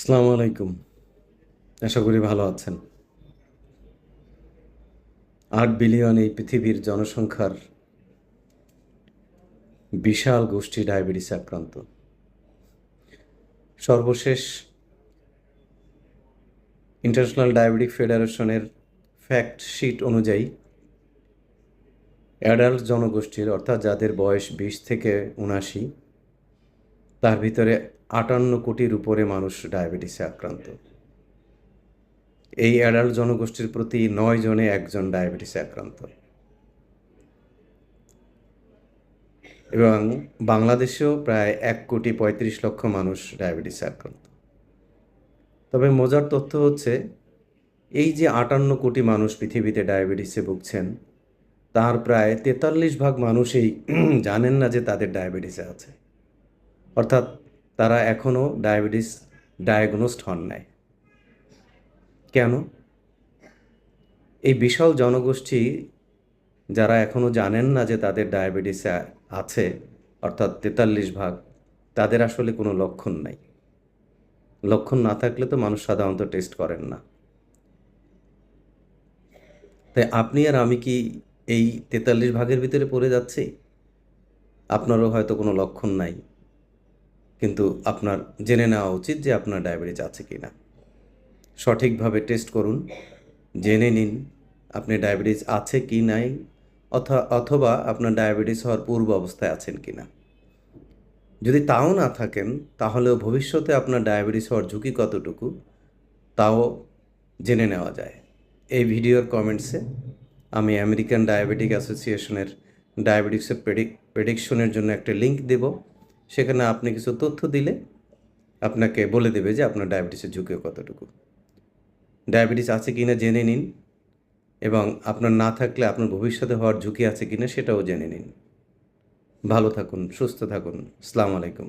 আসসালামু আলাইকুম। আশা করি ভালো আছেন। আট বিলিয়ন এই পৃথিবীর জনসংখ্যার বিশাল গোষ্ঠী ডায়াবেটিসে আক্রান্ত। সর্বশেষ ইন্টারন্যাশনাল ডায়াবেটিক ফেডারেশনের ফ্যাক্ট শিট অনুযায়ী অ্যাডাল্ট জনগোষ্ঠীর, অর্থাৎ যাদের বয়স বিশ থেকে উনাশি তার ভিতরে আটান্ন কোটির উপরে মানুষ ডায়াবেটিসে আক্রান্ত। এই অ্যাডাল্ট জনগোষ্ঠীর প্রতি নয় জনে একজন ডায়াবেটিসে আক্রান্ত। এবং বাংলাদেশেও প্রায় এক কোটি পঁয়ত্রিশ লক্ষ মানুষ ডায়াবেটিসে আক্রান্ত। তবে মজার তথ্য হচ্ছে, এই যে আটান্ন কোটি মানুষ পৃথিবীতে ডায়াবেটিসে ভুগছেন, তার প্রায় তেতাল্লিশ ভাগ মানুষই জানেন না যে তাদের ডায়াবেটিসে আছে। অর্থাৎ তারা এখনও ডায়াবেটিস ডায়াগনোসড হন নাই। কেন? এই বিশাল জনগোষ্ঠী যারা এখনও জানেন না যে তাদের ডায়াবেটিস আছে, অর্থাৎ তেতাল্লিশ ভাগ, তাদের আসলে কোনো লক্ষণ নাই। লক্ষণ না থাকলে তো মানুষ সাধারণত টেস্ট করেন না। তাই আপনি আর আমি কি এই তেতাল্লিশ ভাগের ভিতরে পড়ে যাচ্ছি? আপনারও হয়তো কোনো লক্ষণ নাই। কিন্তু আপনার জেনে নেওয়া উচিত যে আপনার ডায়াবেটিস আছে কি না সঠিকভাবে টেস্ট করুন, জেনে নিন আপনি ডায়াবেটিস আছে কি নাই, অথা- অথবা আপনার ডায়াবেটিস হওয়ার পূর্ব অবস্থায় আছেন কি না যদি তাও না থাকেন, তাহলেও ভবিষ্যতে আপনার ডায়াবেটিস হওয়ার ঝুঁকি কতটুকু, তাও জেনে নেওয়া যায়। এই ভিডিওর কমেন্টসে আমি আমেরিকান ডায়াবেটিক অ্যাসোসিয়েশনের ডায়াবেটিক্সের প্রেডিক প্রেডিকশনের জন্য একটা লিঙ্ক দেব। সেখানে আপনি কিছু তথ্য দিলে আপনাকে বলে দেবে যে আপনার ডায়াবেটিসের ঝুঁকি কতটুকু। ডায়াবেটিস আছে কি না জেনে নিন এবং আপনার না থাকলে আপনার ভবিষ্যতে হওয়ার ঝুঁকি আছে কি না সেটাও জেনে নিন। ভালো থাকুন, সুস্থ থাকুন। আসসালামু আলাইকুম।